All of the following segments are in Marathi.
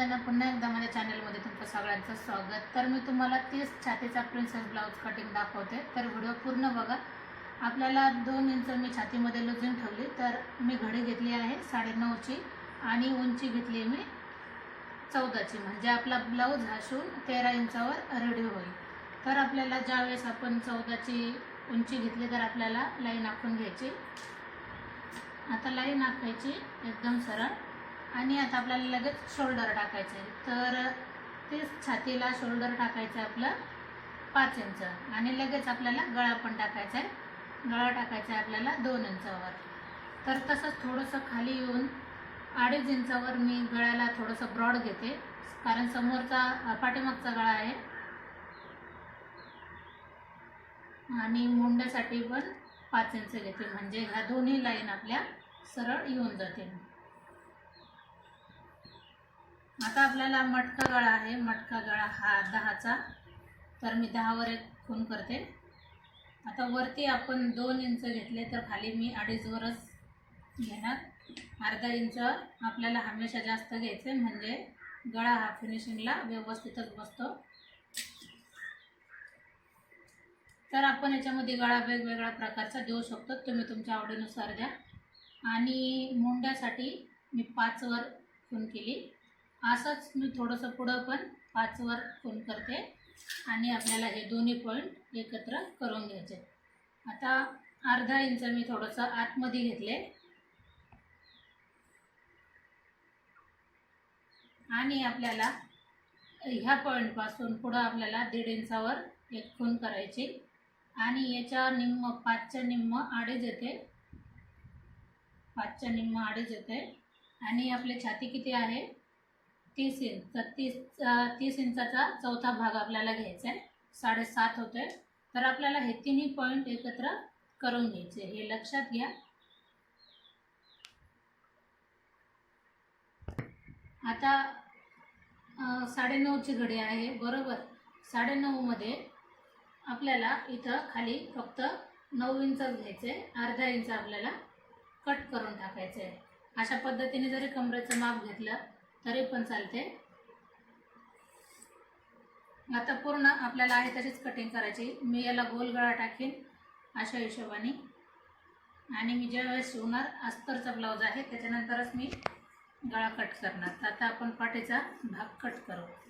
वंदना पुन्हा एकदा माझ्या चॅनलमध्ये तुमचं सगळ्यांचं स्वागत. तर मी तुम्हाला तीस छातीचा प्रिन्सेस ब्लाऊज कटिंग दाखवते. तर व्हिडिओ पूर्ण बघा. आपल्याला दोन इंच मी छातीमध्ये लुजून ठेवली. तर मी घडी घेतली आहे साडेनऊची आणि उंची घेतली मी चौदाची. म्हणजे आपला ब्लाऊज हा शिवून तेरा इंचावर रेडी होईल. तर आपल्याला ज्यावेळेस आपण चौदाची उंची घेतली तर आपल्याला लाईन आखून घ्यायची. आता लाईन आखायची एकदम सरळ. आणि आता आपल्याला लगेच शोल्डर टाकायचं आहे. तर तेच छातीला शोल्डर टाकायचं आहे आपलं पाच इंच. आणि लगेच आपल्याला गळा पण टाकायचा आहे. गळा टाकायचा आहे आपल्याला दोन इंचावर. तर तसंच थोडंसं खाली येऊन अडीच इंचावर मी गळ्याला थोडंसं ब्रॉड घेते. कारण समोरचा पाठीमागचा गळा आहे. आणि मुंड्यासाठी पण पाच इंच घेते. म्हणजे ह्या दोन्ही लाईन आपल्या सरळ येऊन जातील. आता आपल्याला मटका गळा आहे. मटका गळा हा दहाचा. तर मी दहावर एक खून करते. आता वरती आपण दोन इंच घेतले तर खाली मी अडीचवरच घेणार. अर्धा इंच आपल्याला हमेशा जास्त घ्यायचे म्हणजे गळा हा फिनिशिंगला व्यवस्थितच बसतो. तर आपण याच्यामध्ये गळा वेगवेगळ्या प्रकारचा देऊ शकतो. तुम्ही तुमच्या आवडीनुसार द्या. आणि मुंड्यासाठी मी पाचवर खून केली. असंच मी थोडंसं पुढं पण पाचवर खून करते आणि आपल्याला हे दोन्ही पॉईंट एकत्र करून घ्यायचे. आता अर्धा इंच मी थोडंसं आतमध्ये घेतले. आणि आपल्याला ह्या पॉईंटपासून पुढं आपल्याला दीड इंचावर एक खून करायची. आणि याच्या निम्म पाचच्या निम्म अडीच येते. पाचच्या निम्म अडीच येते. आणि आपली छाती किती आहे? तीस इंच तर तीस तीस इंचाचा चौथा भाग आपल्याला घ्यायचा आहे. साडेसात होते तर आपल्याला हे तिन्ही पॉईंट एकत्र करून घ्यायचे हे लक्षात घ्या. आता साडेनऊची घडी आहे. बरोबर. साडेनऊमध्ये आपल्याला इथं खाली फक्त नऊ इंचच घ्यायचे अर्धा इंच आपल्याला कट करून टाकायचं आहे. अशा पद्धतीने जरी कमरेचं माप घेतलं तरी पण चालते. आता पूर्ण आपल्याला आहे तशीच कटिंग करायची. मी याला गोल गळा टाकेन अशा हिशोबाने. आणि मी ज्यावेळेस शिवणार अस्तरचा ब्लाऊज आहे त्याच्यानंतरच मी गळा कट करणार. तर आता आपण पाठीचा भाग कट करू.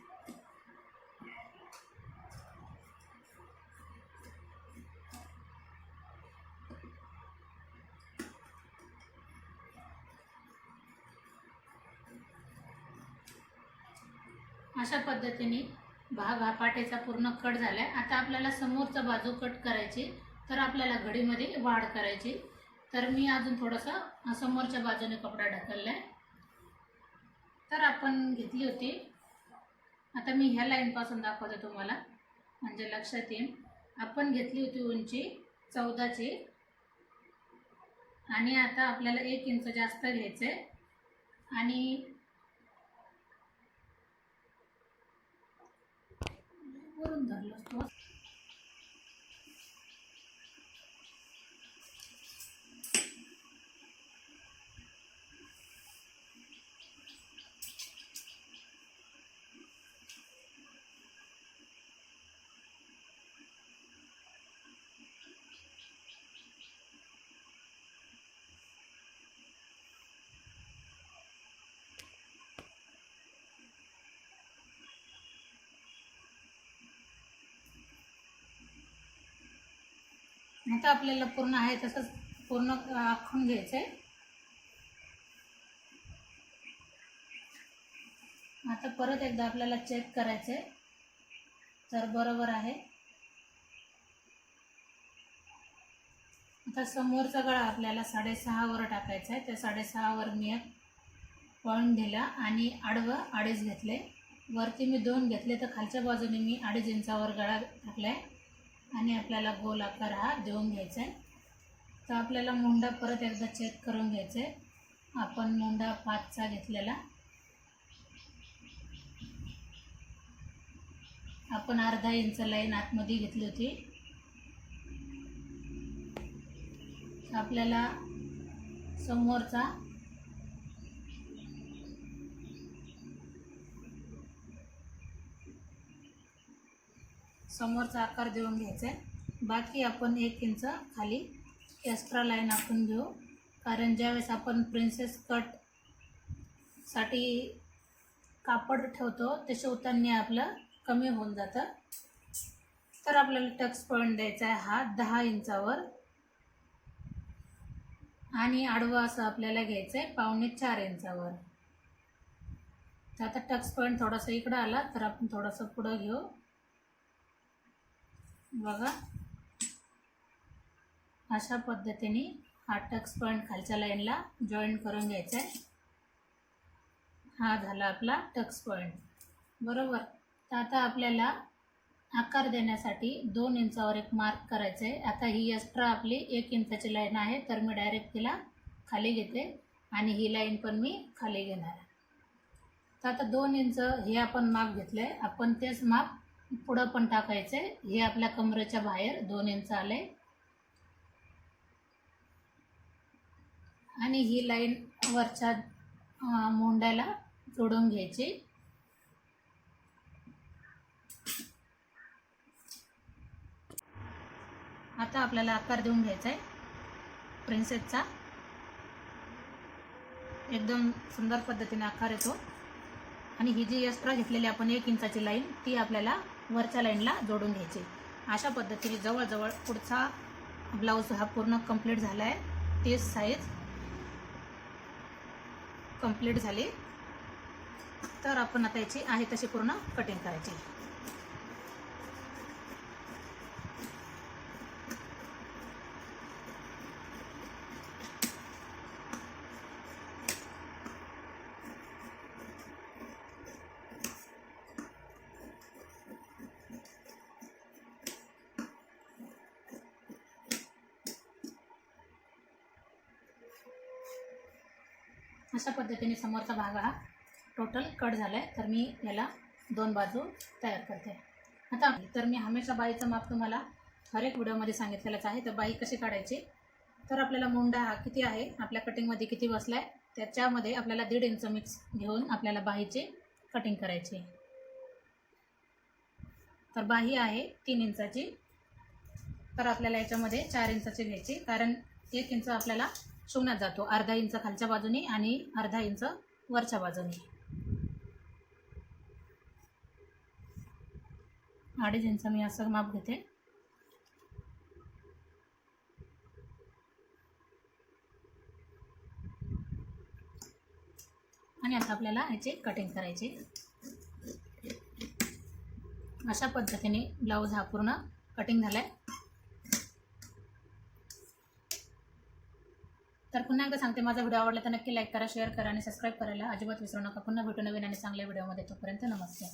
अशा पद्धतीने भाग हा पाठीचा पूर्ण कट झाला आहे आता आपल्याला समोरचा बाजू कट करायची तर आपल्याला घडीमध्ये वाढ करायची. तर मी अजून थोडंसं समोरच्या बाजूने कपडा ढकलला आहे तर आपण घेतली होती. आता मी ह्या लाईनपासून दाखवते तुम्हाला. म्हणजे लक्षात येईल. आपण घेतली होती उंची चौदाची. आणि आता आपल्याला एक इंच जास्त घ्यायचं आहे आणि forum आता आपल्याला पूर्ण आहे तसंच पूर्ण आखून घ्यायचं आहे. आता परत एकदा आपल्याला चेक करायचं आहे. तर बरोबर आहे. आता समोरचा गळा आपल्याला साडेसहावर टाकायचा आहे. त्या साडेसहावर मी एक पॉईंट दिला आणि आडवं अडीच घेतले वरती मी दोन घेतले तर खालच्या बाजूने मी अडीच इंचावर गळा टाकला आहे आणि आपल्याला गोल आकार हा देऊन घ्यायचा आहे तर आपल्याला मुंडा परत एकदा चेक करून घ्यायचा आहे आपण मुंडा पाचचा घेतलेला. आपण अर्धा इंच लाईन आतमध्ये घेतली होती. आपल्याला समोरचा समोरचा आकार देऊन घ्यायचा आहे. बाकी आपण एक इंच खाली एक्स्ट्रा लाईन आपण घेऊ. कारण ज्यावेळेस आपण प्रिन्सेस कटसाठी कापड ठेवतो ते शिवताना आपलं कमी होऊन जातं. तर आपल्याला टक्स पॉईंट द्यायचा आहे हा दहा इंचावर. आणि आडवं असं आपल्याला घ्यायचं आहे पावणे चार इंचावर. तर आता टक्स पॉईंट थोडासा इकडं आला तर आपण थोडंसं पुढं घेऊ. बघा. अशा पद्धतीने हा टक्स पॉईंट खालच्या लाईनला जॉईन करून घ्यायचा आहे हा झाला आपला टक्स पॉईंट बरोबर? तर आता आपल्याला आकार देण्यासाठी दोन इंचावर एक मार्क करायचं आहे आता ही एक्स्ट्रा आपली एक इंचाची लाईन आहे तर मी डायरेक्ट तिला खाली घेते आणि ही लाईन पण मी खाली घेणार आहे. तर आता दोन इंच हे आपण माप घेतलं आहे आपण तेच माप पुढं पण टाकायचं आहे हे आपल्या कमरेच्या बाहेर दोन इंच आलं. आहे आणि ही लाईन वरच्या मोंड्याला जोडून घ्यायची. आता आपल्याला आकार देऊन घ्यायचा आहे प्रिन्सेसचा एकदम सुंदर पद्धतीने आकार येतो. आणि ही जी एक्स्ट्रा घेतलेली आपण एक इंचाची लाईन ती आपल्याला वरच्या लाईनला जोडून घ्यायची. अशा पद्धतीने जवळजवळ पुढचा ब्लाऊज हा पूर्ण कंप्लीट झाला आहे तीस साईज कंप्लीट झाली. तर आपण आता याची आहे तशी पूर्ण कटिंग करायची. अशा पद्धतीने समोरचा भाग हा टोटल कट झाला आहे तर मी याला दोन बाजू तयार करते. आता तर मी हमेशा बाईचं माप तुम्हाला हर एक व्हिडिओमध्ये सांगितलेलंच आहे. तर बाई कशी काढायची? तर आपल्याला मुंडा हा किती आहे? आपल्या कटिंगमध्ये किती बसला आहे त्याच्यामध्ये आपल्याला दीड इंच मिक्स घेऊन आपल्याला बाहीची कटिंग करायची. तर बाही आहे तीन इंचाची. तर आपल्याला याच्यामध्ये चार इंचाची घ्यायची. कारण एक इंच आपल्याला शिवण्यात जातो. अर्धा इंच खालच्या बाजूने आणि अर्धा इंच वरच्या बाजूनी. अडीच इंच मी असं माप घेते. आणि आता आपल्याला याचे कटिंग करायचे. अशा पद्धतीने ब्लाऊज हा पूर्ण कटिंग झाला आहे तर पुन्हा एकदा सांगते माझा व्हिडिओ आवडला तर नक्की लाईक करा शेअर करा आणि सबस्क्राईब करायला अजिबात विसरू नका. पुन्हा भेटू नवीन आणि चांगल्या व्हिडिओमध्ये तोपर्यंत नमस्ते